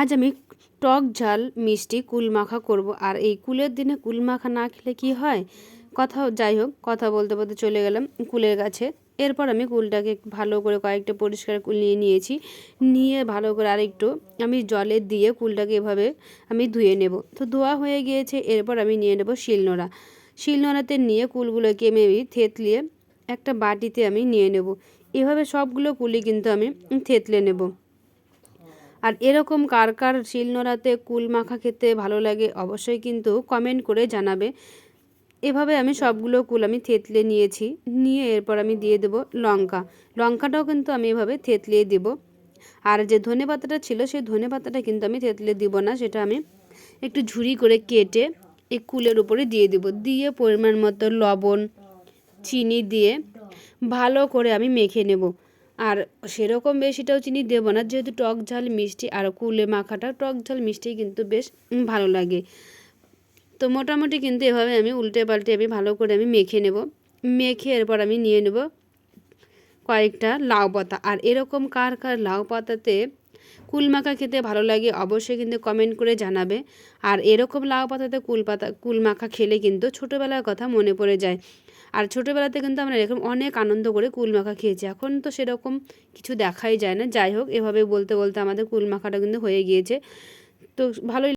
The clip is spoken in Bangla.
আজ আমি টক ঝাল, মিষ্টি কুল মাখা করব। আর এই কুলের দিনে কুল মাখা না খেলে কি হয়? কথা যাই হোক, কথা বলতে বলতে চলে গেলাম কুলের গাছে। এরপর আমি কুলটাকে ভালো করে কয়েকটা পরিষ্কার কুল নিয়ে নিয়েছি। নিয়ে ভালো করে আরেকটু আমি জলে দিয়ে কুলটাকে এভাবে আমি ধুয়ে নেব। তো ধোয়া হয়ে গিয়েছে, এরপর আমি নিয়ে নেব শিলনোড়া। শিলনোড়াতে নিয়ে কুলগুলোকে আমি থেতলিয়ে একটা বাটিতে আমি নিয়ে নেব। এভাবে সবগুলো কুলি কিন্তু আমি থেতলে নেব। আর এরকম কার কার শিলনোড়াতে কুল মাখা খেতে ভালো লাগে অবশ্যই কিন্তু কমেন্ট করে জানাবে। এভাবে আমি সবগুলো কুল আমি থেতলে নিয়েছি, নিয়ে এরপর আমি দিয়ে দেবো লঙ্কা। লঙ্কাটাও কিন্তু আমি এভাবে থেতলিয়ে দেবো। আর যে ধনে পাতাটা ছিল, সেই ধনে পাতাটা কিন্তু আমি থেতলে দিব না, সেটা আমি একটু ঝুড়ি করে কেটে এই কুলের উপরে দিয়ে দিব। দিয়ে পরিমাণ মতো লবণ, চিনি দিয়ে ভালো করে আমি মেখে নেব। আর সেরকম বেশিটাও চিনি দেবো না, যেহেতু টক ঝাল মিষ্টি আর কুলে মাখাটা টক ঝাল মিষ্টি কিন্তু বেশ ভালো লাগে। তো মোটামুটি কিন্তু এভাবে আমি উল্টে পাল্টে আমি ভালো করে আমি মেখে নেব। মেখে এরপর আমি নিয়ে নেব কয়েকটা লাউ পাতা। আর এরকম কার কার লাউ পাতাতে কুল মাখা খেতে ভালো লাগে অবশ্যই কিন্তু কমেন্ট করে জানাবে। আর এরকম লাউ পাতাতে কুল পাতা, কুল মাখা খেলে কিন্তু ছোটোবেলার কথা মনে পড়ে যায়। আর ছোটোবেলাতে কিন্তু আমরা এরকম অনেক আনন্দ করে কুল মাখা খেয়েছি। এখন তো সেরকম কিছু দেখাই যায় না। যাই হোক, এভাবে বলতে বলতে আমাদের কুল মাখাটা কিন্তু হয়ে গিয়েছে। তো ভালোই